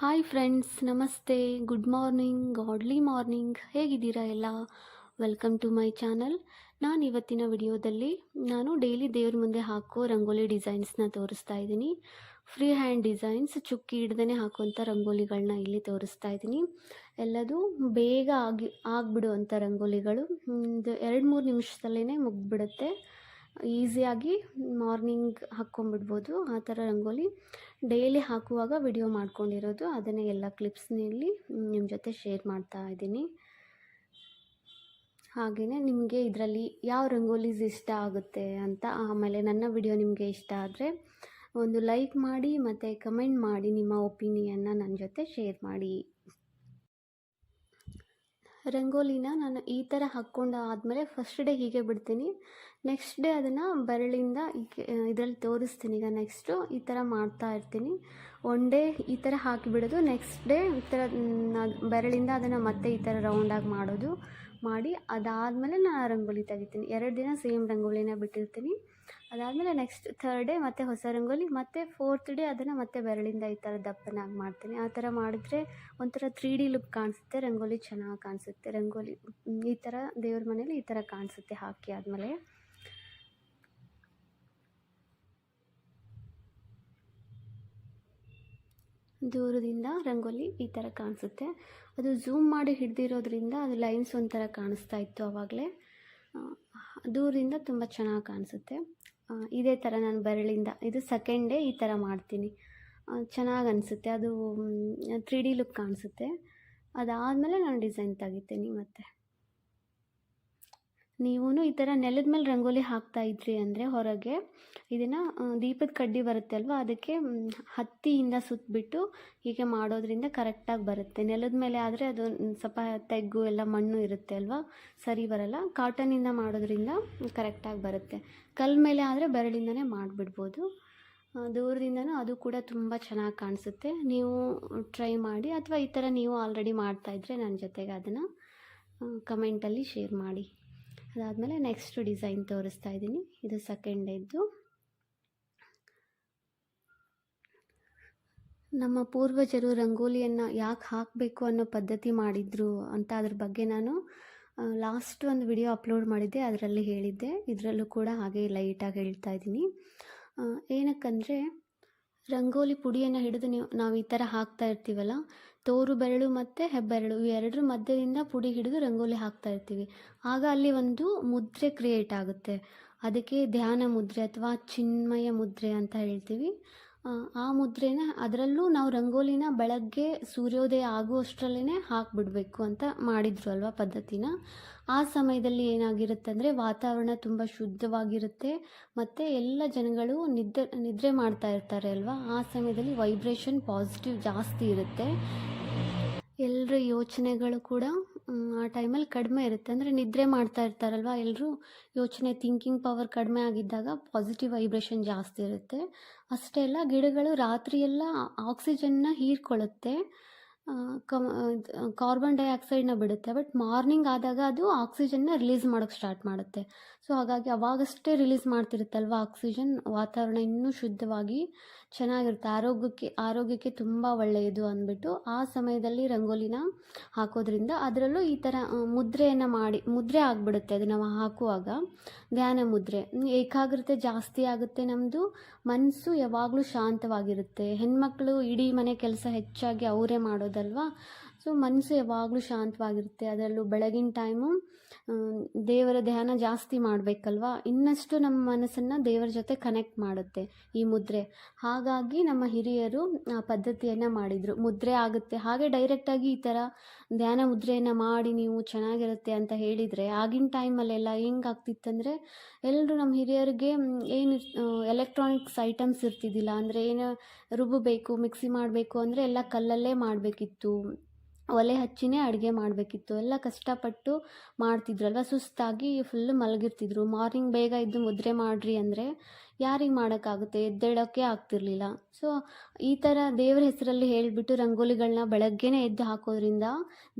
Hi friends ನಮಸ್ತೆ. Good morning godly morning ಹೇಗಿದ್ದೀರಾ ಎಲ್ಲ? ವೆಲ್ಕಮ್ ಟು ಮೈ ಚಾನಲ್ ನಾನು ಇವತ್ತಿನ ವಿಡಿಯೋದಲ್ಲಿ ನಾನು ಡೈಲಿ ದೇವ್ರ ಮುಂದೆ ಹಾಕೋ ರಂಗೋಲಿ ಡಿಸೈನ್ಸ್ನ ತೋರಿಸ್ತಾ ಇದ್ದೀನಿ. ಫ್ರೀ ಹ್ಯಾಂಡ್ ಡಿಸೈನ್ಸ್ ಚುಕ್ಕಿ ಹಿಡ್ದೇ ಹಾಕುವಂಥ ರಂಗೋಲಿಗಳನ್ನ ಇಲ್ಲಿ ತೋರಿಸ್ತಾ ಇದ್ದೀನಿ. ಎಲ್ಲದು ಬೇಗ ಆಗಿ ಆಗಿಬಿಡುವಂಥ ರಂಗೋಲಿಗಳು. ಒಂದು ಎರಡು ಮೂರು ನಿಮಿಷದಲ್ಲೇ ಮುಗಿದ್ಬಿಡುತ್ತೆ. ಈಸಿಯಾಗಿ ಮಾರ್ನಿಂಗ್ ಹಾಕ್ಕೊಂಬಿಡ್ಬೋದು ಆ ಥರ ರಂಗೋಲಿ. ಡೈಲಿ ಹಾಕುವಾಗ ವಿಡಿಯೋ ಮಾಡ್ಕೊಂಡಿರೋದು. ಅದನ್ನೇ ಎಲ್ಲ ಕ್ಲಿಪ್ಸ್ನಲ್ಲಿ ನಿಮ್ಮ ಜೊತೆ ಶೇರ್ ಮಾಡ್ತಾ ಇದ್ದೀನಿ. ಹಾಗೆಯೇ ನಿಮಗೆ ಇದರಲ್ಲಿ ಯಾವ ರಂಗೋಲೀಸ್ ಇಷ್ಟ ಆಗುತ್ತೆ ಅಂತ ಆಮೇಲೆ ನನ್ನ ವಿಡಿಯೋ ನಿಮಗೆ ಇಷ್ಟ ಆದರೆ ಒಂದು ಲೈಕ್ ಮಾಡಿ ಮತ್ತು ಕಮೆಂಟ್ ಮಾಡಿ ನಿಮ್ಮ ಒಪಿನಿಯನ್ನ ನನ್ನ ಜೊತೆ ಶೇರ್ ಮಾಡಿ. ರಂಗೋಲಿನ ನಾನು ಈ ಥರ ಹಾಕ್ಕೊಂಡು ಆದಮೇಲೆ ಫಸ್ಟ್ ಡೇ ಹೀಗೆ ಬಿಡ್ತೀನಿ. ನೆಕ್ಸ್ಟ್ ಡೇ ಅದನ್ನು ಬೆರಳಿಂದ ಇದರಲ್ಲಿ ತೋರಿಸ್ತೀನಿ ಈಗ ನೆಕ್ಸ್ಟು ಈ ಥರ ಮಾಡ್ತಾ ಇರ್ತೀನಿ. ಒನ್ ಡೇ ಈ ಥರ ಹಾಕಿಬಿಡೋದು ನೆಕ್ಸ್ಟ್ ಡೇ ಈ ಥರ ಬೆರಳಿಂದ ಅದನ್ನು ಮತ್ತೆ ಈ ಥರ ರೌಂಡಾಗಿ ಮಾಡೋದು, ಮಾಡಿ ಅದಾದಮೇಲೆ ನಾನು ರಂಗೋಲಿ ತೆಗಿತೀನಿ. ಎರಡು ದಿನ ಸೇಮ್ ರಂಗೋಲಿನ ಬಿಟ್ಟಿರ್ತೀನಿ. ಅದಾದಮೇಲೆ ನೆಕ್ಸ್ಟ್ ಥರ್ಡ್ ಡೇ ಮತ್ತೆ ಹೊಸ ರಂಗೋಲಿ, ಮತ್ತು ಫೋರ್ತ್ ಡೇ ಅದನ್ನು ಮತ್ತೆ ಬೆರಳಿಂದ ಈ ಥರ ದಪ್ಪನಾಗಿ ಮಾಡ್ತೀನಿ. ಆ ಥರ ಮಾಡಿದ್ರೆ ಒಂಥರ ತ್ರೀ ಡಿ ಲುಕ್ ಕಾಣಿಸುತ್ತೆ, ರಂಗೋಲಿ ಚೆನ್ನಾಗಿ ಕಾಣಿಸುತ್ತೆ. ರಂಗೋಲಿ ಈ ಥರ ದೇವ್ರ ಮನೇಲಿ ಈ ಥರ ಕಾಣಿಸುತ್ತೆ ಹಾಕಿ ಆದಮೇಲೆ. ದೂರದಿಂದ ರಂಗೋಲಿ ಈ ಥರ ಕಾಣಿಸುತ್ತೆ. ಅದು ಝೂಮ್ ಮಾಡಿ ಹಿಡ್ದಿರೋದ್ರಿಂದ ಅದು ಲೈನ್ಸ್ ಒಂಥರ ಕಾಣಿಸ್ತಾ ಇತ್ತು ಆವಾಗಲೇ ದೂರದಿಂದ ತುಂಬ ಚೆನ್ನಾಗಿ ಕಾಣಿಸುತ್ತೆ. ಇದೇ ಥರ ನಾನು ಬೆರಳಿಂದ, ಇದು ಸೆಕೆಂಡ್ ಡೇ ಈ ಥರ ಮಾಡ್ತೀನಿ. ಚೆನ್ನಾಗಿ ಅನಿಸುತ್ತೆ. ಅದು ತ್ರೀ ಡಿ ಲುಕ್ ಕಾಣಿಸುತ್ತೆ. ಅದಾದಮೇಲೆ ನಾನು ಡಿಸೈನ್ ತೆಗಿತೀನಿ ಮತ್ತು. ನೀವೂ ಈ ಥರ ನೆಲದ ಮೇಲೆ ರಂಗೋಲಿ ಹಾಕ್ತಾ ಇದ್ರಿ ಅಂದರೆ ಹೊರಗೆ, ಇದನ್ನು ದೀಪದ ಕಡ್ಡಿ ಬರುತ್ತೆ ಅಲ್ವಾ? ಅದಕ್ಕೆ ಹತ್ತಿಯಿಂದ ಸುತ್ತಬಿಟ್ಟು ಹೀಗೆ ಮಾಡೋದ್ರಿಂದ ಕರೆಕ್ಟಾಗಿ ಬರುತ್ತೆ. ನೆಲದ ಮೇಲೆ ಆದರೆ ಅದು ಸ್ವಲ್ಪ ತೆಗ್ಗು ಎಲ್ಲ ಮಣ್ಣು ಇರುತ್ತೆ ಅಲ್ವಾ? ಸರಿ ಬರಲ್ಲ. ಕಾಟನಿಂದ ಮಾಡೋದ್ರಿಂದ ಕರೆಕ್ಟಾಗಿ ಬರುತ್ತೆ. ಕಲ್ಲು ಮೇಲೆ ಆದರೆ ಬೆರಳಿಂದನೇ ಮಾಡಿಬಿಡ್ಬೋದು. ದೂರದಿಂದನೂ ಅದು ಕೂಡ ತುಂಬ ಚೆನ್ನಾಗಿ ಕಾಣಿಸುತ್ತೆ. ನೀವು ಟ್ರೈ ಮಾಡಿ, ಅಥವಾ ಈ ಥರ ನೀವು ಆಲ್ರೆಡಿ ಮಾಡ್ತಾಯಿದ್ರೆ ನನ್ನ ಜೊತೆಗೆ ಅದನ್ನು ಕಮೆಂಟಲ್ಲಿ ಶೇರ್ ಮಾಡಿ. ಅದಾದಮೇಲೆ ನೆಕ್ಸ್ಟ್ ಡಿಸೈನ್ ತೋರಿಸ್ತಾ ಇದ್ದೀನಿ. ಇದು ಸೆಕೆಂಡ್ ಡೇದ್ದು ನಮ್ಮ ಪೂರ್ವಜರು ರಂಗೋಲಿಯನ್ನು ಯಾಕೆ ಹಾಕಬೇಕು ಅನ್ನೋ ಪದ್ಧತಿ ಮಾಡಿದರು ಅಂತ ಅದ್ರ ಬಗ್ಗೆ ನಾನು ಲಾಸ್ಟ್ ಒಂದು ವಿಡಿಯೋ ಅಪ್ಲೋಡ್ ಮಾಡಿದ್ದೆ, ಅದರಲ್ಲಿ ಹೇಳಿದ್ದೆ. ಇದರಲ್ಲೂ ಕೂಡ ಹಾಗೆ ಲೈಟಾಗಿ ಹೇಳ್ತಾ ಇದ್ದೀನಿ. ಏನಕ್ಕಂದರೆ, ರಂಗೋಲಿ ಪುಡಿಯನ್ನು ಹಿಡಿದು ನೀವು, ನಾವು ಈ ಥರ ಹಾಕ್ತಾ ಇರ್ತೀವಲ್ಲ ತೋರು ಬೆರಳು ಮತ್ತು ಹೆಬ್ಬೆರಳು. ಇವೆರಡರ ಮಧ್ಯದಿಂದ ಪುಡಿ ಹಿಡಿದು ರಂಗೋಲಿ ಹಾಕ್ತಾ ಇರ್ತೀವಿ. ಆಗ ಅಲ್ಲಿ ಒಂದು ಮುದ್ರೆ ಕ್ರಿಯೇಟ್ ಆಗುತ್ತೆ. ಅದಕ್ಕೆ ಧ್ಯಾನ ಮುದ್ರೆ ಅಥವಾ ಚಿನ್ಮಯ ಮುದ್ರೆ ಅಂತ ಹೇಳ್ತೀವಿ. ಆ ಮುದ್ರೆನ ಅದರಲ್ಲೂ ನಾವು ರಂಗೋಲಿನ ಬೆಳಗ್ಗೆ ಸೂರ್ಯೋದಯ ಆಗುವಷ್ಟರಲ್ಲೇ ಹಾಕಿಬಿಡ್ಬೇಕು ಅಂತ ಮಾಡಿದ್ರು ಅಲ್ವಾ ಪದ್ಧತಿನ? ಆ ಸಮಯದಲ್ಲಿ ಏನಾಗಿರುತ್ತೆ ಅಂದರೆ ವಾತಾವರಣ ತುಂಬ ಶುದ್ಧವಾಗಿರುತ್ತೆ ಮತ್ತು ಎಲ್ಲ ಜನಗಳು ನಿದ್ದೆ, ನಿದ್ರೆ ಮಾಡ್ತಾ ಇರ್ತಾರೆ ಅಲ್ವಾ? ಆ ಸಮಯದಲ್ಲಿ ವೈಬ್ರೇಷನ್ ಪಾಸಿಟಿವ್ ಜಾಸ್ತಿ ಇರುತ್ತೆ. ಯೋಚನೆಗಳು ಕೂಡ ಆ ಟೈಮಲ್ಲಿ ಕಡಿಮೆ ಇರುತ್ತೆ. ಅಂದರೆ ನಿದ್ರೆ ಮಾಡ್ತಾ ಇರ್ತಾರಲ್ವ ಎಲ್ಲರೂ ಯೋಚನೆ ಥಿಂಕಿಂಗ್ ಪವರ್ ಕಡಿಮೆ ಆಗಿದ್ದಾಗ ಪಾಸಿಟಿವ್ ವೈಬ್ರೇಷನ್ ಜಾಸ್ತಿ ಇರುತ್ತೆ. ಅಷ್ಟೇ ಅಲ್ಲ, ಗಿಡಗಳು ರಾತ್ರಿಯೆಲ್ಲ ಆಕ್ಸಿಜನ್ನ ಹೀರ್ಕೊಳ್ಳುತ್ತೆ. ಕಮ್ ಕಾರ್ಬನ್ ಡೈಆಕ್ಸೈಡ್ನ ಬಿಡುತ್ತೆ. ಬಟ್ ಮಾರ್ನಿಂಗ್ ಆದಾಗ ಅದು ಆಕ್ಸಿಜನ್ನ ರಿಲೀಸ್ ಮಾಡೋಕ್ಕೆ ಸ್ಟಾರ್ಟ್ ಮಾಡುತ್ತೆ. ಸೊ ಹಾಗಾಗಿ ಅವಾಗಷ್ಟೇ ರಿಲೀಸ್ ಮಾಡ್ತಿರುತ್ತಲ್ವ ಆಕ್ಸಿಜನ್ ವಾತಾವರಣ ಇನ್ನೂ ಶುದ್ಧವಾಗಿ ಚೆನ್ನಾಗಿರುತ್ತೆ. ಆರೋಗ್ಯಕ್ಕೆ ಆರೋಗ್ಯಕ್ಕೆ ತುಂಬ ಒಳ್ಳೆಯದು ಅಂದ್ಬಿಟ್ಟು ಆ ಸಮಯದಲ್ಲಿ ರಂಗೋಲಿನ ಹಾಕೋದ್ರಿಂದ ಅದರಲ್ಲೂ ಈ ಥರ ಮುದ್ರೆಯನ್ನು ಮಾಡಿ, ಮುದ್ರೆ ಆಗಿಬಿಡುತ್ತೆ ಅದು ನಾವು ಹಾಕುವಾಗ. ಧ್ಯಾನ ಮುದ್ರೆ. ಏಕಾಗ್ರತೆ ಜಾಸ್ತಿ ಆಗುತ್ತೆ ನಮ್ಮದು ಮನಸ್ಸು ಯಾವಾಗಲೂ ಶಾಂತವಾಗಿರುತ್ತೆ. ಹೆಣ್ಮಕ್ಳು ಇಡೀ ಮನೆ ಕೆಲಸ ಹೆಚ್ಚಾಗಿ ಅವರೇ ಮಾಡೋದಲ್ವಾ? ಸೊ ಮನಸ್ಸು ಯಾವಾಗಲೂ ಶಾಂತವಾಗಿರುತ್ತೆ. ಅದರಲ್ಲೂ ಬೆಳಗಿನ ಟೈಮು ದೇವರ ಧ್ಯಾನ ಜಾಸ್ತಿ ಮಾಡಬೇಕಲ್ವಾ? ಇನ್ನಷ್ಟು ನಮ್ಮ ಮನಸ್ಸನ್ನು ದೇವರ ಜೊತೆ ಕನೆಕ್ಟ್ ಮಾಡುತ್ತೆ ಈ ಮುದ್ರೆ. ಹಾಗಾಗಿ ನಮ್ಮ ಹಿರಿಯರು ಆ ಪದ್ಧತಿಯನ್ನು ಮಾಡಿದರು. ಮುದ್ರೆ ಆಗುತ್ತೆ. ಹಾಗೆ ಡೈರೆಕ್ಟಾಗಿ ಈ ಥರ ಧ್ಯಾನ ಮುದ್ರೆಯನ್ನು ಮಾಡಿ ನೀವು ಚೆನ್ನಾಗಿರುತ್ತೆ ಅಂತ ಹೇಳಿದರೆ, ಆಗಿನ ಟೈಮಲ್ಲೆಲ್ಲ ಹೆಂಗಾಗ್ತಿತ್ತಂದರೆ ಎಲ್ಲರೂ ನಮ್ಮ ಹಿರಿಯರಿಗೆ ಏನು ಎಲೆಕ್ಟ್ರಾನಿಕ್ಸ್ ಐಟಮ್ಸ್ ಇರ್ತಿದ್ದಿಲ್ಲ. ಅಂದರೆ ಏನು ರುಬ್ಬಬೇಕು ಮಿಕ್ಸಿ ಮಾಡಬೇಕು ಅಂದರೆ ಎಲ್ಲ ಕಲ್ಲಲ್ಲೇ ಮಾಡಬೇಕಿತ್ತು. ಒಲೆ ಹಚ್ಚಿನೇ ಅಡುಗೆ ಮಾಡಬೇಕಿತ್ತು. ಎಲ್ಲ ಕಷ್ಟಪಟ್ಟು ಮಾಡ್ತಿದ್ರಲ್ವ? ಸುಸ್ತಾಗಿ ಫುಲ್ಲು ಮಲಗಿರ್ತಿದ್ರು. ಮಾರ್ನಿಂಗ್ ಬೇಗ ಇದ್ದು ಮುದ್ರೆ ಮಾಡಿರಿ ಅಂದರೆ ಯಾರಿಗೆ ಮಾಡೋಕ್ಕಾಗುತ್ತೆ? ಎದ್ದೇಳೋಕ್ಕೆ ಆಗ್ತಿರ್ಲಿಲ್ಲ. ಸೊ ಈ ಥರ ದೇವ್ರ ಹೆಸರಲ್ಲಿ ಹೇಳಿಬಿಟ್ಟು ರಂಗೋಲಿಗಳನ್ನ ಬೆಳಗ್ಗೆನೇ ಎದ್ದು ಹಾಕೋದ್ರಿಂದ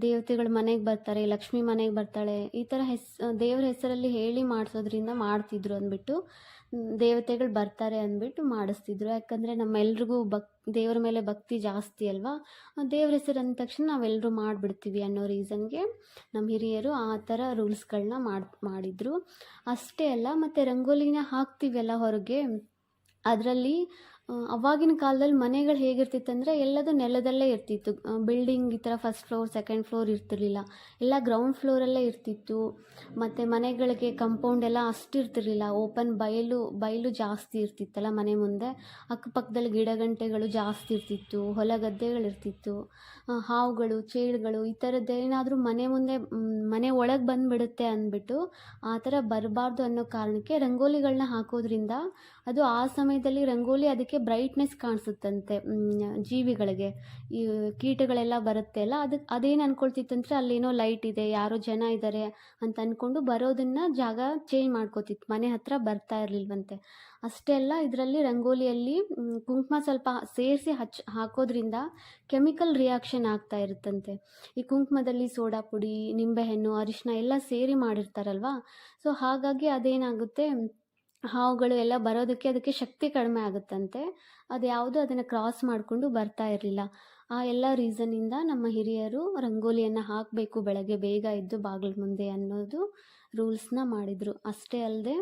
ದೇವತೆಗಳು ಮನೆಗೆ ಬರ್ತಾರೆ, ಲಕ್ಷ್ಮಿ ಮನೆಗೆ ಬರ್ತಾಳೆ. ಈ ಥರ ಹೆಸ್, ದೇವ್ರ ಹೆಸರಲ್ಲಿ ಹೇಳಿ ಮಾಡಿಸೋದ್ರಿಂದ ಮಾಡ್ತಿದ್ರು ಅಂದ್ಬಿಟ್ಟು ದೇವತೆಗಳು ಬರ್ತಾರೆ ಅಂದ್ಬಿಟ್ಟು ಮಾಡಿಸ್ತಿದ್ರು. ಯಾಕಂದರೆ ನಮ್ಮೆಲ್ರಿಗೂ ಭಕ್ ದೇವ್ರ ಮೇಲೆ ಭಕ್ತಿ ಜಾಸ್ತಿ ಅಲ್ವಾ? ದೇವ್ರ ಹೆಸರು ಅಂದ ತಕ್ಷಣ ನಾವೆಲ್ಲರೂ ಮಾಡಿಬಿಡ್ತೀವಿ ಅನ್ನೋ ರೀಸನ್ಗೆ ನಮ್ಮ ಹಿರಿಯರು ಆ ಥರ ರೂಲ್ಸ್ಗಳನ್ನ ಮಾಡಿ, ಮಾಡಿದರು. ಅಷ್ಟೇ ಅಲ್ಲ, ಮತ್ತು ರಂಗೋಲಿನ ಹಾಕ್ತೀವಲ್ಲ ಹೊರಗೆ, ಅದರಲ್ಲಿ ಅವಾಗಿನ ಕಾಲದಲ್ಲಿ ಮನೆಗಳು ಹೇಗಿರ್ತಿತ್ತಂದರೆ ಎಲ್ಲದೂ ನೆಲದಲ್ಲೇ ಇರ್ತಿತ್ತು. ಬಿಲ್ಡಿಂಗ್ ಈ ಥರ ಫಸ್ಟ್ ಫ್ಲೋರ್ ಸೆಕೆಂಡ್ ಫ್ಲೋರ್ ಇರ್ತಿರಲಿಲ್ಲ. ಎಲ್ಲ ಗ್ರೌಂಡ್ ಫ್ಲೋರಲ್ಲೇ ಇರ್ತಿತ್ತು. ಮತ್ತು ಮನೆಗಳಿಗೆ ಕಂಪೌಂಡ್ ಎಲ್ಲ ಅಷ್ಟು ಇರ್ತಿರಲಿಲ್ಲ ಓಪನ್ ಬಯಲು ಬಯಲು ಜಾಸ್ತಿ ಇರ್ತಿತ್ತಲ್ಲ ಮನೆ ಮುಂದೆ. ಅಕ್ಕಪಕ್ಕದಲ್ಲಿ ಗಿಡಗಂಟೆಗಳು ಜಾಸ್ತಿ ಇರ್ತಿತ್ತು. ಹೊಲ ಗದ್ದೆಗಳಿರ್ತಿತ್ತು ಹಾವುಗಳು, ಚೇಳುಗಳು, ಈ ಥರದ್ದು ಏನಾದರೂ ಮನೆ ಮುಂದೆ ಮನೆ ಒಳಗೆ ಬಂದುಬಿಡುತ್ತೆ ಅಂದ್ಬಿಟ್ಟು ಆ ಥರ ಬರಬಾರ್ದು ಅನ್ನೋ ಕಾರಣಕ್ಕೆ ರಂಗೋಲಿಗಳನ್ನ ಹಾಕೋದ್ರಿಂದ ಅದು ಆ ಸಮಯದಲ್ಲಿ ರಂಗೋಲಿ ಅದಕ್ಕೆ ಬ್ರೈಟ್ನೆಸ್ ಕಾಣಿಸುತ್ತಂತೆ ಜೀವಿಗಳಿಗೆ. ಈ ಕೀಟಗಳೆಲ್ಲ ಬರುತ್ತೆ ಅಲ್ಲ ಅದಕ್ಕೆ ಅದೇನು ಅಂದ್ಕೊಳ್ತಿತ್ತಂದ್ರೆ ಅಲ್ಲೇನೋ ಲೈಟ್ ಇದೆ, ಯಾರೋ ಜನ ಇದ್ದಾರೆ ಅಂತ ಅಂದ್ಕೊಂಡು ಬರೋದನ್ನು ಜಾಗ ಚೇಂಜ್ ಮಾಡ್ಕೋತಿತ್ತು, ಮನೆ ಹತ್ರ ಬರ್ತಾ ಇರಲಿಲ್ವಂತೆ. ಅಷ್ಟೇ ಅಲ್ಲ ಇದರಲ್ಲಿ ರಂಗೋಲಿಯಲ್ಲಿ ಕುಂಕುಮ ಸ್ವಲ್ಪ ಸೇರಿಸಿ ಹಚ್, ಹಾಕೋದ್ರಿಂದ ಕೆಮಿಕಲ್ ರಿಯಾಕ್ಷನ್ ಆಗ್ತಾ ಇರುತ್ತಂತೆ. ಈ ಕುಂಕುಮದಲ್ಲಿ ಸೋಡಾ ಪುಡಿ, ನಿಂಬೆಹಣ್ಣು ಅರಿಶಿನ ಎಲ್ಲ ಸೇರಿ ಮಾಡಿರ್ತಾರಲ್ವಾ? ಸೊ ಹಾಗಾಗಿ ಅದೇನಾಗುತ್ತೆ? ಹಾವುಗಳು ಎಲ್ಲ ಬರೋದಕ್ಕೆ ಅದಕ್ಕೆ ಶಕ್ತಿ ಕಡಿಮೆ ಆಗುತ್ತಂತೆ. ಅದು ಯಾವುದು ಅದನ್ನು ಕ್ರಾಸ್ ಮಾಡಿಕೊಂಡು ಬರ್ತಾ ಇರಲಿಲ್ಲ. ಆ ಎಲ್ಲ ರೀಸನ್ನಿಂದ ನಮ್ಮ ಹಿರಿಯರು ರಂಗೋಲಿಯನ್ನು ಹಾಕಬೇಕು ಬೆಳಗ್ಗೆ ಬೇಗ ಎದ್ದು ಬಾಗಿಲ ಮುಂದೆ ಅನ್ನೋದು ರೂಲ್ಸ್ನ ಮಾಡಿದರು. ಅಷ್ಟೇ ಅಲ್ಲದೆ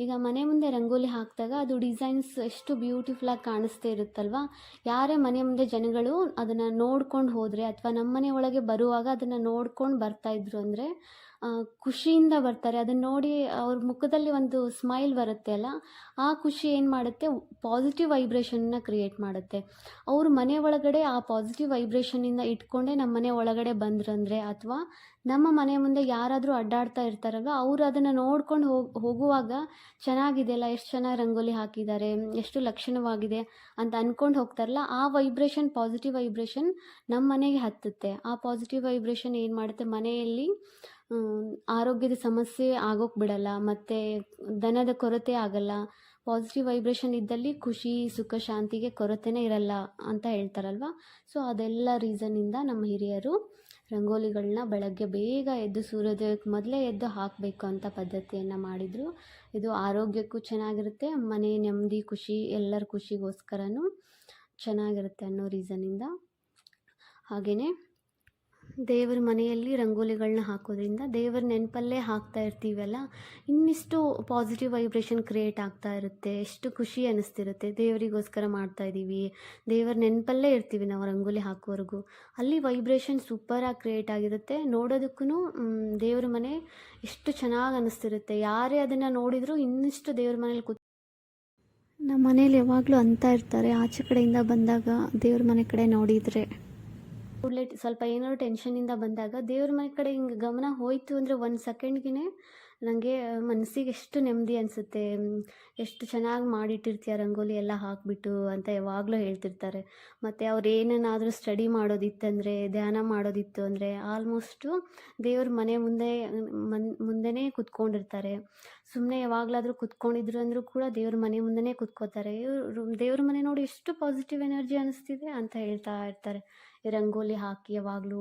ಈಗ ಮನೆ ಮುಂದೆ ರಂಗೋಲಿ ಹಾಕಿದಾಗ ಅದು ಡಿಸೈನ್ಸ್ ಎಷ್ಟು ಬ್ಯೂಟಿಫುಲ್ಲಾಗಿ ಕಾಣಿಸ್ತಾ ಇರುತ್ತಲ್ವ? ಯಾರೇ ಮನೆ ಮುಂದೆ ಜನಗಳು ಅದನ್ನು ನೋಡ್ಕೊಂಡು ಹೋದರೆ ಅಥವಾ ನಮ್ಮ ಮನೆ ಒಳಗೆ ಬರುವಾಗ ಅದನ್ನು ನೋಡ್ಕೊಂಡು ಬರ್ತಾಯಿದ್ರು ಅಂದರೆ ಖುಷಿಯಿಂದ ಬರ್ತಾರೆ. ಅದನ್ನು ನೋಡಿ ಅವ್ರ ಮುಖದಲ್ಲಿ ಒಂದು ಸ್ಮೈಲ್ ಬರುತ್ತೆ ಅಲ್ಲ? ಆ ಖುಷಿ ಏನು ಮಾಡುತ್ತೆ? ಪಾಸಿಟಿವ್ ವೈಬ್ರೇಷನ್ನ ಕ್ರಿಯೇಟ್ ಮಾಡುತ್ತೆ. ಅವ್ರ ಮನೆ ಒಳಗಡೆ ಆ ಪಾಸಿಟಿವ್ ವೈಬ್ರೇಷನಿಂದ ಇಟ್ಕೊಂಡೇ ನಮ್ಮ ಮನೆ ಒಳಗಡೆ ಬಂದ್ರಂದರೆ ಅಥವಾ ನಮ್ಮ ಮನೆ ಮುಂದೆ ಯಾರಾದರೂ ಅಡ್ಡಾಡ್ತಾ ಇರ್ತಾರಲ್ಲ, ಅವರು ಅದನ್ನು ನೋಡ್ಕೊಂಡು ಹೋಗಿ, ಹೋಗುವಾಗ ಚೆನ್ನಾಗಿದೆಯಲ್ಲ ಎಷ್ಟು ಚೆನ್ನಾಗಿ ರಂಗೋಲಿ ಹಾಕಿದ್ದಾರೆ, ಎಷ್ಟು ಲಕ್ಷಣವಾಗಿದೆ ಅಂತ ಅಂದ್ಕೊಂಡು ಹೋಗ್ತಾರಲ್ಲ, ಆ ವೈಬ್ರೇಷನ್ ಪಾಸಿಟಿವ್ ವೈಬ್ರೇಷನ್ ನಮ್ಮ ಮನೆಗೆ ಹತ್ತುತ್ತೆ. ಆ ಪಾಸಿಟಿವ್ ವೈಬ್ರೇಷನ್ ಏನು ಮಾಡುತ್ತೆ? ಮನೆಯಲ್ಲಿ ಆರೋಗ್ಯದ ಸಮಸ್ಯೆ ಆಗೋಕ್ಕೆ ಬಿಡಲ್ಲ, ಮತ್ತು ಧನದ ಕೊರತೆ ಆಗಲ್ಲ ಪಾಸಿಟಿವ್ ವೈಬ್ರೇಷನ್ ಇದ್ದಲ್ಲಿ ಖುಷಿ, ಸುಖ, ಶಾಂತಿಗೆ ಕೊರತೆನೇ ಇರಲ್ಲ ಅಂತ ಹೇಳ್ತಾರಲ್ವ? ಸೊ ಅದೆಲ್ಲ ರೀಸನ್ನಿಂದ ನಮ್ಮ ಹಿರಿಯರು ರಂಗೋಲಿಗಳನ್ನ ಬೆಳಗ್ಗೆ ಬೇಗ ಎದ್ದು ಸೂರ್ಯೋದಯಕ್ಕೆ ಮೊದಲೇ ಎದ್ದು ಹಾಕಬೇಕು ಅಂತ ಪದ್ಧತಿಯನ್ನು ಮಾಡಿದರು. ಇದು ಆರೋಗ್ಯಕ್ಕೂ ಚೆನ್ನಾಗಿರುತ್ತೆ, ಮನೆ ನೆಮ್ಮದಿ, ಖುಷಿ, ಎಲ್ಲರ ಖುಷಿಗೋಸ್ಕರನೂ ಚೆನ್ನಾಗಿರುತ್ತೆ ಅನ್ನೋ ರೀಸನಿಂದ ಹಾಗೆಯೇ ದೇವರ ಮನೆಯಲ್ಲಿ ರಂಗೋಲಿಗಳನ್ನ ಹಾಕೋದ್ರಿಂದ ದೇವರ ನೆನಪಲ್ಲೇ ಹಾಕ್ತಾ ಇರ್ತೀವಲ್ಲ, ಇನ್ನಿಷ್ಟು ಪಾಸಿಟಿವ್ ವೈಬ್ರೇಷನ್ ಕ್ರಿಯೇಟ್ ಆಗ್ತಾ ಇರುತ್ತೆ, ಎಷ್ಟು ಖುಷಿ ಅನ್ನಿಸ್ತಿರುತ್ತೆ ದೇವರಿಗೋಸ್ಕರ ಮಾಡ್ತಾ ಇದ್ದೀವಿ ದೇವರ ನೆನಪಲ್ಲೇ ಇರ್ತೀವಿ ನಾವು ರಂಗೋಲಿ ಹಾಕೋವರೆಗೂ. ಅಲ್ಲಿ ವೈಬ್ರೇಷನ್ ಸೂಪರಾಗಿ ಕ್ರಿಯೇಟ್ ಆಗಿರುತ್ತೆ ನೋಡೋದಕ್ಕೂ ದೇವ್ರ ಮನೆ ಎಷ್ಟು ಚೆನ್ನಾಗಿ ಅನ್ನಿಸ್ತಿರುತ್ತೆ ಯಾರೇ ಅದನ್ನು ನೋಡಿದರೂ ಇನ್ನಿಷ್ಟು ದೇವ್ರ ಮನೇಲಿ ಕೂತ್ ನಮ್ಮ ಮನೇಲಿ ಯಾವಾಗಲೂ ಅಂತ ಇರ್ತಾರೆ, ಆಚೆ ಕಡೆಯಿಂದ ಬಂದಾಗ ದೇವ್ರ ಮನೆ ಕಡೆ ನೋಡಿದರೆ. ಕೂಡಲೇ ಸ್ವಲ್ಪ ಏನಾದ್ರು ಟೆನ್ಷನಿಂದ ಬಂದಾಗ ದೇವ್ರ ಮನೆ ಕಡೆ ಹಿಂಗೆ ಗಮನ ಹೋಯಿತು ಅಂದರೆ ಒಂದು ಸೆಕೆಂಡ್ಗೆ ನನಗೆ ಮನಸ್ಸಿಗೆ ಎಷ್ಟು ನೆಮ್ಮದಿ ಅನಿಸುತ್ತೆ ಎಷ್ಟು ಚೆನ್ನಾಗಿ ಮಾಡಿಟ್ಟಿರ್ತೀಯ ರಂಗೋಲಿ ಎಲ್ಲ ಹಾಕಿಬಿಟ್ಟು ಅಂತ ಯಾವಾಗಲೂ ಹೇಳ್ತಿರ್ತಾರೆ. ಮತ್ತು ಅವ್ರು ಏನೇನಾದರೂ ಸ್ಟಡಿ ಮಾಡೋದಿತ್ತಂದರೆ, ಧ್ಯಾನ ಮಾಡೋದಿತ್ತು ಅಂದರೆ ಆಲ್ಮೋಸ್ಟು ದೇವ್ರ ಮನೆ ಮುಂದೆ, ಮನ್, ಮುಂದೆನೇ ಕುತ್ಕೊಂಡಿರ್ತಾರೆ. ಸುಮ್ಮನೆ ಯಾವಾಗಲಾದರೂ ಕುತ್ಕೊಂಡಿದ್ರು ಅಂದರೂ ಕೂಡ ದೇವ್ರ ಮನೆ ಮುಂದೆನೇ ಕುತ್ಕೋತಾರೆ. ಇವರು, ದೇವ್ರ ಮನೆ ನೋಡಿ ಎಷ್ಟು ಪಾಸಿಟಿವ್ ಎನರ್ಜಿ ಅನಿಸ್ತಿದೆ ಅಂತ ಹೇಳ್ತಾ ಇರ್ತಾರೆ. ರಂಗೋಲಿ ಹಾಕಿ ಯಾವಾಗಲೂ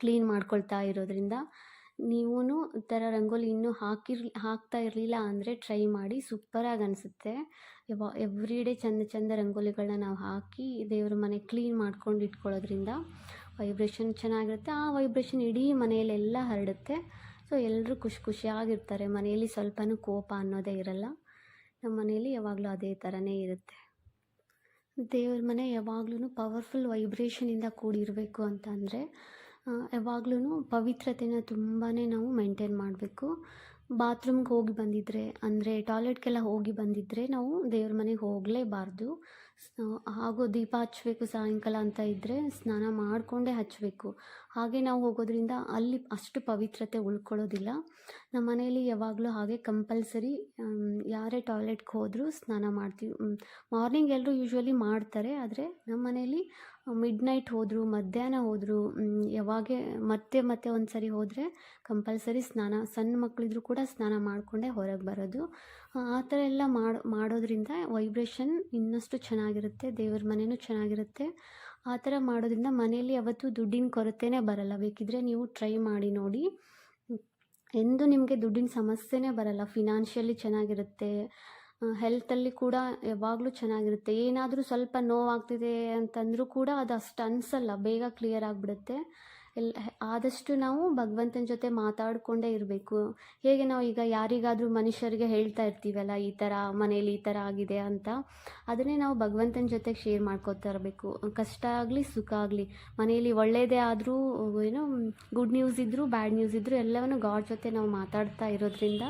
ಕ್ಲೀನ್ ಮಾಡ್ಕೊಳ್ತಾ ಇರೋದ್ರಿಂದ. ನೀವೂ ಈ ಥರ ರಂಗೋಲಿ ಇನ್ನೂ ಹಾಕಿರ್ ಹಾಕ್ತಾ ಇರಲಿಲ್ಲ ಅಂದರೆ ಟ್ರೈ ಮಾಡಿ ಸೂಪರಾಗಿ ಅನಿಸುತ್ತೆ. ಯವಾ ಎವ್ರಿ ಡೇ ಚಂದ ಚಂದ ರಂಗೋಲಿಗಳನ್ನ ನಾವು ಹಾಕಿ ದೇವ್ರ ಮನೆ ಕ್ಲೀನ್ ಮಾಡ್ಕೊಂಡು ಇಟ್ಕೊಳ್ಳೋದ್ರಿಂದ ವೈಬ್ರೇಷನ್ ಚೆನ್ನಾಗಿರುತ್ತೆ. ಆ ವೈಬ್ರೇಷನ್ ಇಡೀ ಮನೆಯಲ್ಲೆಲ್ಲ ಹರಡುತ್ತೆ. ಸೊ ಎಲ್ಲರೂ ಖುಷಿ ಖುಷಿಯಾಗಿರ್ತಾರೆ. ಮನೆಯಲ್ಲಿ ಸ್ವಲ್ಪನೂ ಕೋಪ ಅನ್ನೋದೇ ಇರಲ್ಲ. ನಮ್ಮ ಮನೆಯಲ್ಲಿ ಯಾವಾಗಲೂ ಅದೇ ಥರನೇ ಇರುತ್ತೆ. ದೇವ್ರ ಮನೆ ಯಾವಾಗ್ಲೂ ಪವರ್ಫುಲ್ ವೈಬ್ರೇಷನಿಂದ ಕೂಡಿರಬೇಕು ಅಂತ ಅಂದರೆ ಯಾವಾಗ್ಲೂ ಪವಿತ್ರತೆನ ತುಂಬಾ ನಾವು ಮೇಂಟೈನ್ ಮಾಡಬೇಕು. ಬಾತ್ರೂಮ್ಗೆ ಹೋಗಿ ಬಂದಿದ್ದರೆ ಅಂದರೆ ಟಾಯ್ಲೆಟ್ಗೆಲ್ಲ ಹೋಗಿ ಬಂದಿದ್ದರೆ ನಾವು ದೇವ್ರ ಮನೆಗೆ ಹೋಗಲೇಬಾರ್ದು. ಹಾಗೂ ದೀಪ ಹಚ್ಚಬೇಕು ಸಾಯಂಕಾಲ ಅಂತ ಇದ್ದರೆ ಸ್ನಾನ ಮಾಡಿಕೊಂಡೇ ಹಚ್ಚಬೇಕು ಹಾಗೆ ನಾವು ಹೋಗೋದ್ರಿಂದ ಅಲ್ಲಿ ಅಷ್ಟು ಪವಿತ್ರತೆ ಉಳ್ಕೊಳ್ಳೋದಿಲ್ಲ. ನಮ್ಮ ಮನೆಯಲ್ಲಿ ಯಾವಾಗಲೂ ಹಾಗೆ ಕಂಪಲ್ಸರಿ ಯಾರೇ ಟಾಯ್ಲೆಟ್ಗೆ ಹೋದರೂ ಸ್ನಾನ ಮಾಡ್ತೀವಿ. ಮಾರ್ನಿಂಗ್ ಎಲ್ಲರೂ ಯೂಶ್ವಲಿ ಮಾಡ್ತಾರೆ. ಆದರೆ ನಮ್ಮ ಮನೆಯಲ್ಲಿ ಮಿಡ್ ನೈಟ್ ಹೋದರೂ, ಮಧ್ಯಾಹ್ನ ಹೋದರೂ ಯಾವಾಗೇ ಮತ್ತೆ ಮತ್ತೆ ಒಂದು ಸರಿ ಹೋದರೆ ಕಂಪಲ್ಸರಿ ಸ್ನಾನ, ಸಣ್ಣ ಮಕ್ಕಳಿದ್ರು ಕೂಡ ಸ್ನಾನ ಮಾಡಿಕೊಂಡೇ ಹೊರಗೆ ಬರೋದು. ಆ ಥರ ಎಲ್ಲ ಮಾಡಿ, ಮಾಡೋದ್ರಿಂದ ವೈಬ್ರೇಷನ್ ಇನ್ನಷ್ಟು ಚೆನ್ನಾಗಿರುತ್ತೆ, ದೇವ್ರ ಮನೆಯೂ ಚೆನ್ನಾಗಿರುತ್ತೆ. ಆ ಥರ ಮಾಡೋದ್ರಿಂದ ಮನೆಯಲ್ಲಿ ಯಾವತ್ತು ದುಡ್ಡಿನ ಕೊರತೆನೇ ಬರಲ್ಲ. ಬೇಕಿದ್ದರೆ ನೀವು ಟ್ರೈ ಮಾಡಿ ನೋಡಿ. ಎಂದು ನಿಮಗೆ ದುಡ್ಡಿನ ಸಮಸ್ಯೆನೇ ಬರಲ್ಲ. ಫಿನಾನ್ಷಿಯಲಿ ಚೆನ್ನಾಗಿರುತ್ತೆ ಹೆಲ್ತಲ್ಲಿ ಕೂಡ ಯಾವಾಗಲೂ ಚೆನ್ನಾಗಿರುತ್ತೆ. ಏನಾದರೂ ಸ್ವಲ್ಪ ನೋವಾಗ್ತಿದೆ ಅಂತಂದರೂ ಕೂಡ ಅದು ಅಷ್ಟು ಅನಿಸಲ್ಲ. ಬೇಗ ಕ್ಲಿಯರ್ ಆಗಿಬಿಡುತ್ತೆ. ಎಲ್ಲ, ಆದಷ್ಟು ನಾವು ಭಗವಂತನ ಜೊತೆ ಮಾತಾಡಿಕೊಂಡೇ ಇರಬೇಕು. ಹೇಗೆ ನಾವು ಈಗ ಯಾರಿಗಾದರೂ ಮನುಷ್ಯರಿಗೆ ಹೇಳ್ತಾ ಇರ್ತೀವಲ್ಲ, ಈ ಥರ ಮನೇಲಿ ಈ ಥರ ಆಗಿದೆ ಅಂತ, ಅದನ್ನೇ ನಾವು ಭಗವಂತನ ಜೊತೆಗೆ ಶೇರ್ ಮಾಡ್ಕೋತಾ ಇರಬೇಕು. ಕಷ್ಟ ಆಗಲಿ, ಸುಖ ಆಗಲಿ ಮನೆಯಲ್ಲಿ ಒಳ್ಳೆಯದೇ ಆದರೂ, ಏನೋ ಗುಡ್ ನ್ಯೂಸ್ ಇದ್ದರೂ ಬ್ಯಾಡ್ ನ್ಯೂಸ್ ಇದ್ದರೂ ಎಲ್ಲವನ್ನು ಗಾಡ್ ಜೊತೆ ನಾವು ಮಾತಾಡ್ತಾ ಇರೋದ್ರಿಂದ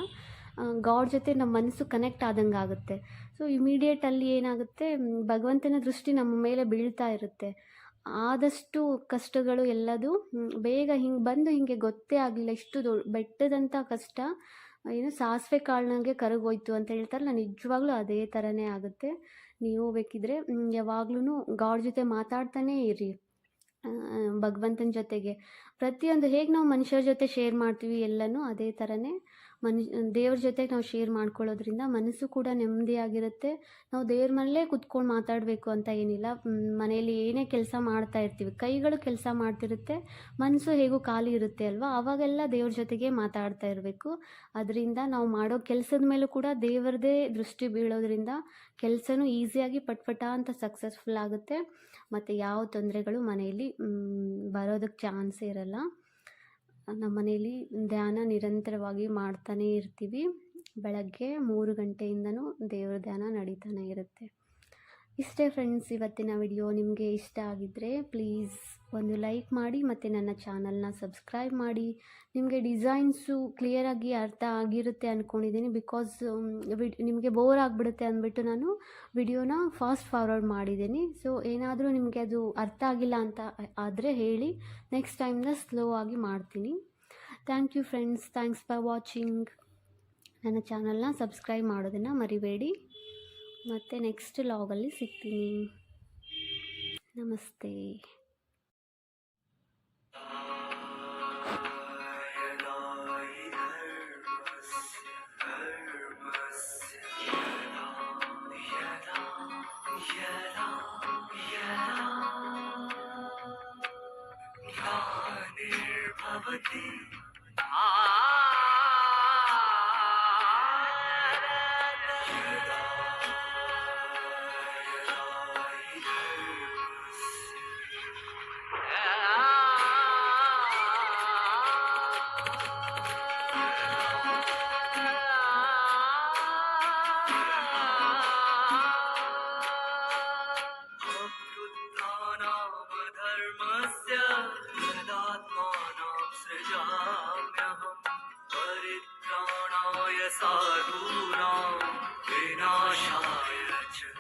ಗಾಡ್ ಜೊತೆ ನಮ್ಮ ಮನಸ್ಸು ಕನೆಕ್ಟ್ ಆದಂಗೆ ಆಗುತ್ತೆ. ಸೊ ಇಮಿಡಿಯೇಟಲ್ಲಿ ಏನಾಗುತ್ತೆ, ಭಗವಂತನ ದೃಷ್ಟಿ ನಮ್ಮ ಮೇಲೆ ಬೀಳ್ತಾ ಇರುತ್ತೆ. ಆದಷ್ಟು ಕಷ್ಟಗಳು ಎಲ್ಲದು ಬೇಗ ಹಿಂಗೆ ಬಂದು ಹಿಂಗೆ ಗೊತ್ತೇ ಆಗಲಿಲ್ಲ. ಇಷ್ಟು ದೊಡ್ಡ ಬೆಟ್ಟದಂಥ ಕಷ್ಟ, ಏನು ಸಾಸಿವೆ ಕಾಳಿನಂಗೆ ಕರಗೋಯ್ತು ಅಂತ ಹೇಳ್ತಾರಲ್ಲ, ನಿಜವಾಗ್ಲೂ ಅದೇ ಥರನೇ ಆಗುತ್ತೆ. ನೀವು ಬೇಕಿದ್ರೆ ಯಾವಾಗ್ಲೂ ಗಾಡ್ ಜೊತೆ ಮಾತಾಡ್ತಾನೇ ಇರಿ. ಭಗವಂತನ ಜೊತೆಗೆ. ಪ್ರತಿಯೊಂದು, ಹೇಗೆ ನಾವು ಮನುಷ್ಯರ ಜೊತೆ ಶೇರ್ ಮಾಡ್ತೀವಿ ಎಲ್ಲನೂ ಅದೇ ಥರನೇ ಮನು ದೇವ್ರ ಜೊತೆಗೆ ನಾವು ಶೇರ್ ಮಾಡ್ಕೊಳ್ಳೋದ್ರಿಂದ ಮನಸ್ಸು ಕೂಡ ನೆಮ್ಮದಿಯಾಗಿರುತ್ತೆ. ನಾವು ದೇವ್ರ ಮನೇಲೇ ಕುತ್ಕೊಂಡು ಮಾತಾಡಬೇಕು ಅಂತ ಏನಿಲ್ಲ. ಮನೆಯಲ್ಲಿ ಏನೇ ಕೆಲಸ ಮಾಡ್ತಾ ಇರ್ತೀವಿ, ಕೈಗಳು ಕೆಲಸ ಮಾಡ್ತಿರುತ್ತೆ, ಮನಸ್ಸು ಹೇಗೂ ಖಾಲಿ ಇರುತ್ತೆ ಅಲ್ವಾ? ಆವಾಗೆಲ್ಲ ದೇವ್ರ ಜೊತೆಗೆ ಮಾತಾಡ್ತಾ ಇರಬೇಕು. ಅದರಿಂದ ನಾವು ಮಾಡೋ ಕೆಲಸದ ಮೇಲೂ ಕೂಡ ದೇವರದೇ ದೃಷ್ಟಿ ಬೀಳೋದ್ರಿಂದ ಕೆಲಸನೂ ಈಸಿಯಾಗಿ ಪಟ್ಪಟ ಅಂತ ಸಕ್ಸಸ್ಫುಲ್ ಆಗುತ್ತೆ. ಮತ್ತು ಯಾವ ತೊಂದರೆಗಳು ಮನೆಯಲ್ಲಿ ಬರೋದಕ್ಕೆ ಚಾನ್ಸೇ ಇರಲ್ಲ. ನಮ್ಮ ಮನೇಲಿ ಧ್ಯಾನ ನಿರಂತರವಾಗಿ ಮಾಡ್ತಾನೇ ಇರ್ತೀವಿ. ಬೆಳಗ್ಗೆ ಮೂರು ಗಂಟೆಯಿಂದಲೂ ದೇವ್ರ ಧ್ಯಾನ ನಡೀತಾನೆ ಇರುತ್ತೆ. ಇಷ್ಟೇ ಫ್ರೆಂಡ್ಸ್ ಇವತ್ತಿನ ವಿಡಿಯೋ ನಿಮಗೆ ಇಷ್ಟ ಆಗಿದ್ದರೆ ಪ್ಲೀಸ್ ಒಂದು ಲೈಕ್ ಮಾಡಿ ಮತ್ತು ನನ್ನ ಚಾನಲ್ನ ಸಬ್ಸ್ಕ್ರೈಬ್ ಮಾಡಿ. ನಿಮಗೆ ಡಿಸೈನ್ಸು ಕ್ಲಿಯರಾಗಿ ಅರ್ಥ ಆಗಿರುತ್ತೆ ಅಂದ್ಕೊಂಡಿದ್ದೀನಿ ಬಿಕಾಸ್ ವಿಡ್ ನಿಮಗೆ ಬೋರ್ ಆಗಿಬಿಡುತ್ತೆ ಅಂದ್ಬಿಟ್ಟು ನಾನು ವಿಡಿಯೋನ ಫಾಸ್ಟ್ ಫಾರ್ವರ್ಡ್ ಮಾಡಿದ್ದೀನಿ ಸೊ ಏನಾದರೂ ನಿಮಗೆ ಅದು ಅರ್ಥ ಆಗಿಲ್ಲ ಅಂತ ಆದರೆ ಹೇಳಿ ನೆಕ್ಸ್ಟ್ ಟೈಮ್ನ ಸ್ಲೋ ಆಗಿ ಮಾಡ್ತೀನಿ. Thank you friends thanks for watching ನನ್ನ ಚಾನಲ್ನ ಸಬ್ಸ್ಕ್ರೈಬ್ ಮಾಡೋದನ್ನು ಮರಿಬೇಡಿ. ಮತ್ತು ನೆಕ್ಸ್ಟ್ ಲಾಗಲ್ಲಿ ಸಿಗ್ತೀನಿ ನಮಸ್ತೆ भवति